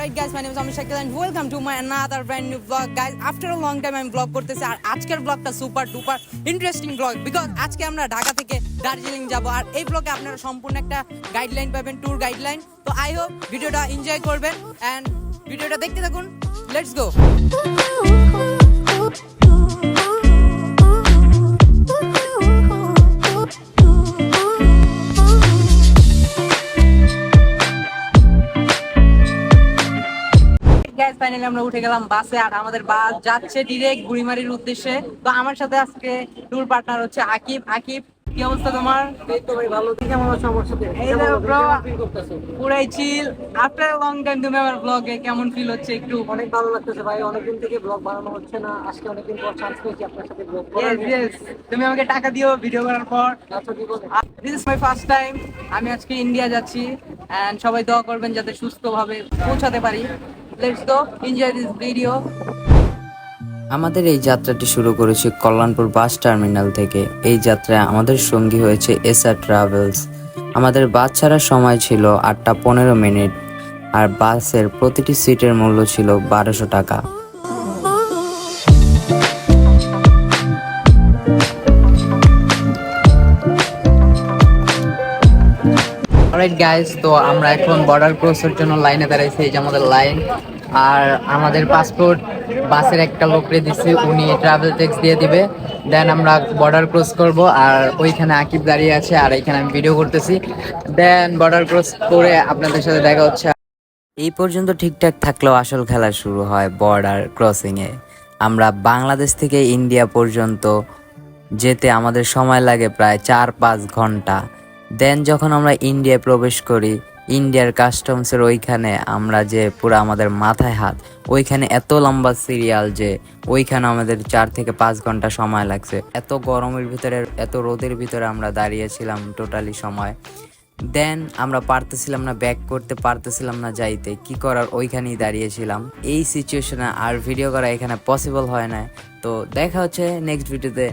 Alright guys, my name is Amit and welcome to my another brand new vlog. Guys, after a long time আমি vlog করতেছি আর আজকের ব্লগটা super duper interesting vlog because আজকে আমরা ঢাকা থেকে দার্জিলিং যাব আর এই ব্লগে আপনারা সম্পূর্ণ একটা গাইডলাইন পাবেন ট্যুর গাইডলাইন তো আই হোপ ভিডিওটা এনজয় করবেন অ্যান্ড ভিডিওটা দেখতে থাকুন. লেটস গো ফাইনালি আমরা উঠে গেলাম বাসে আর আমাদের বাস যাচ্ছে ডিরেক্ট বুড়িমারির উদ্দেশ্যে। তো আমার সাথে আজকে ট্যুর পার্টনার হচ্ছে আকিব। আকিব কি অবস্থা তোমার? এই তো ভাই ভালো। থেকে আমার সমস্যা নেই এই যে bro, পুরাই চিল আফটার লং টাইম তুমি আমার ব্লগে কেমন ফিল হচ্ছে একটু? অনেক ভালো লাগতেছে ভাই অনেকদিন থেকে ব্লগ বানানো হচ্ছে না। আজকে অনেকদিন পর চান্স পেয়েছি আপনার সাথে ব্লগ করার। Yes. তুমি আমাকে টাকা দিও ভিডিও করার পর। আচ্ছা this is my first time আমি আজকে ইন্ডিয়া যাচ্ছি। এন্ড সবাই দোয়া করবেন যাতে সুস্থভাবে পৌঁছাতে পারি। আমাদের এই যাত্রাটি শুরু করেছি কল্যাণপুর বাস টার্মিনাল থেকে। এই যাত্রায় আমাদের সঙ্গী হয়েছে এসআর ট্রাভেলস। আমাদের বাস ছাড়ার সময় ছিল আটটা পনেরো মিনিট, আর বাসের প্রতিটি সিটের মূল্য ছিল বারোশো টাকা। অলরাইট গাইস তো আমরা এখন বর্ডার ক্রসের জন্য লাইনে দাঁড়াইছি, এই যে আমাদের লাইন আর আমাদের পাসপোর্ট বাসের একটা লোকরে দিছি, উনি ট্রাভেল ট্যাক্স দিয়ে দিবে। দেন আমরা বর্ডার ক্রস করব, আর ওইখানে আকিব দাঁড়িয়ে আছে, আর এখানে আমি ভিডিও করতেছি। দেন বর্ডার ক্রস করে আপনাদের সাথে দেখা হচ্ছে। এই পর্যন্ত ঠিকঠাক থাকলেও আসল খেলা শুরু হয় বর্ডার ক্রসিংয়ে আমরা বাংলাদেশ থেকে ইন্ডিয়া পর্যন্ত যেতে আমাদের সময় লাগে প্রায় চার পাঁচ ঘণ্টা। দেন যখন আমরা ইন্ডিয়ায় প্রবেশ করি ইন্ডিয়ার কাস্টমসের ওইখানে আমরা যে পুরো আমাদের মাথায় হাত, ওইখানে এত লম্বা সিরিয়াল যে ওইখানে আমাদের চার থেকে পাঁচ ঘণ্টা সময় লাগছে। এত গরমের ভিতরে, এত রোদের ভিতরে আমরা দাঁড়িয়েছিলাম টোটালি সময়। দেন আমরা পারতেছিলাম না ব্যাক করতে পারতেছিলাম না যাইতে, কি করার ওইখানেই দাঁড়িয়েছিলাম। এই সিচুয়েশনে আর ভিডিও করা এখানে পসিবল হয় না তো দেখা হচ্ছে নেক্সট ভিডিওতে